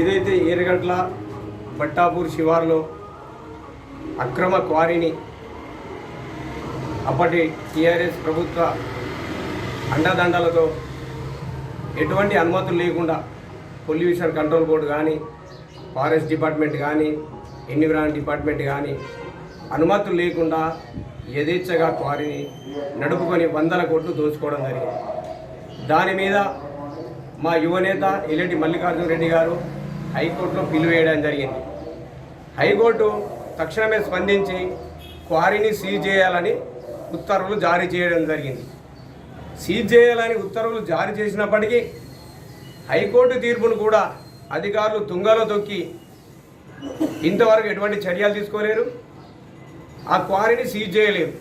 ఏదైతే ఏరగడ్ల పట్టాపూర్ శివార్లో అక్రమ క్వారీని అప్పటి టీఆర్ఎస్ ప్రభుత్వ అండదండలతో ఎటువంటి అనుమతులు లేకుండా పొల్యూషన్ కంట్రోల్ బోర్డు కానీ ఫారెస్ట్ డిపార్ట్మెంట్ కానీ ఎన్విరాన్ డిపార్ట్మెంట్ కానీ అనుమతులు లేకుండా యథేచ్ఛగా క్వారీని నడుపుకొని వందల కోట్లు దోచుకోవడం జరిగింది. దాని మీద మా యువనేత ఎల్లటి మల్లికార్జున రెడ్డి గారు హైకోర్టులో పిలువ వేయడం జరిగింది. హైకోర్టు తక్షణమే స్పందించి క్వారీని సీజ్ చేయాలని ఉత్తర్వులు జారీ చేయడం జరిగింది. సీజ్ చేయాలని ఉత్తర్వులు జారీ చేసినప్పటికీ హైకోర్టు తీర్పును కూడా అధికారులు తుంగలో తొక్కి ఇంతవరకు ఎటువంటి చర్యలు తీసుకోలేరు. ఆ క్వారీని సీజ్ చేయలేరు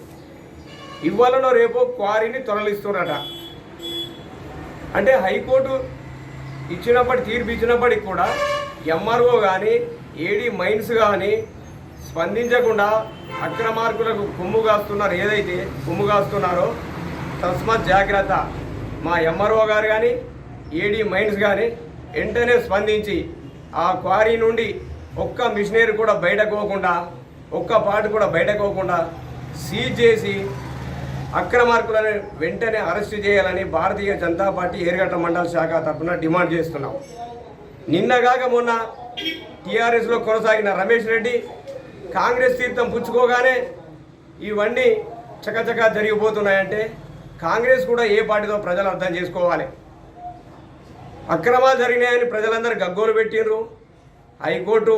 ఇవ్వాలనో రేపో క్వారీని తొలగిస్తున్నారట. అంటే హైకోర్టు ఇచ్చినప్పటి తీర్పు ఇచ్చినప్పటికి కూడా ఎంఆర్ఓ కానీ ఏడీ మైన్స్ కానీ స్పందించకుండా అక్రమార్కులకు కొమ్ము కాస్తున్నారు. ఏదైతే కొమ్ము కాస్తున్నారో తస్మాత్ జాగ్రత్త. మా ఎంఆర్ఓ గారు కానీ ఏడీ మైన్స్ కానీ వెంటనే స్పందించి ఆ క్వారీ నుండి ఒక్క మిషనరీ కూడా బయటకోకుండా ఒక్క పాటు కూడా బయటకోకుండా సీజ్ చేసి అక్రమార్కులను వెంటనే అరెస్టు చేయాలని భారతీయ జనతా పార్టీ ఏరుగట్ట మండల శాఖ తరఫున డిమాండ్ చేస్తున్నాం. నిన్నగాక మొన్న టీఆర్ఎస్లో కొనసాగిన రమేష్ రెడ్డి కాంగ్రెస్ తీర్థం పుచ్చుకోగానే ఇవన్నీ చకచకా జరిగిపోతున్నాయంటే కాంగ్రెస్ కూడా ఏ పార్టీతో ప్రజలు అర్థం చేసుకోవాలి? అక్రమాలు జరిగినాయని ప్రజలందరూ గగ్గోలు పెట్టిండ్రు. హైకోర్టు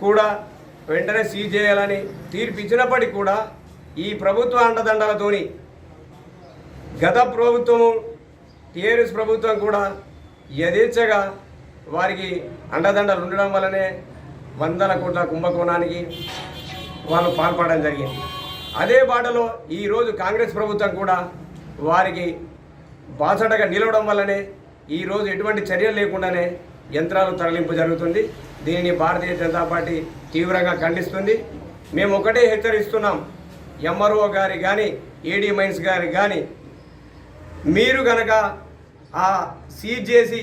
కూడా వెంటనే సీజ్ చేయాలని తీర్పు ఇచ్చినప్పటికీ కూడా ఈ ప్రభుత్వ అండదండలతోని గత ప్రభుత్వము టీఆర్ఎస్ ప్రభుత్వం కూడా యథేచ్ఛగా వారికి అండదండలు ఉండడం వల్లనే వందల కోట్ల కుంభకోణానికి వాళ్ళు పాల్పడడం జరిగింది. అదే బాటలో ఈరోజు కాంగ్రెస్ ప్రభుత్వం కూడా వారికి బాసటగా నిలవడం వల్లనే ఈరోజు ఎటువంటి చర్యలు లేకుండానే యంత్రాలు తరలింపు జరుగుతుంది. దీనిని భారతీయ జనతా పార్టీ తీవ్రంగా ఖండిస్తుంది. మేము ఒకటే హెచ్చరిస్తున్నాం. ఎంఆర్ఓ గారి కానీ ఏడీ మైన్స్ గారి కానీ మీరు కనుక ఆ సీజ్ చేసి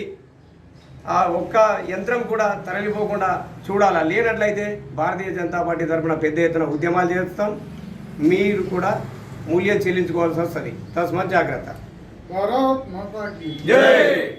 ఆ ఒక్క యంత్రం కూడా తరలిపోకుండా చూడాలా? లేనట్లయితే భారతీయ జనతా పార్టీ తరఫున పెద్ద ఎత్తున ఉద్యమాలు చేస్తాం. మీరు కూడా మూల్యం చెల్లించుకోవాల్సి వస్తుంది. తస్మాత్ జాగ్రత్త. జై!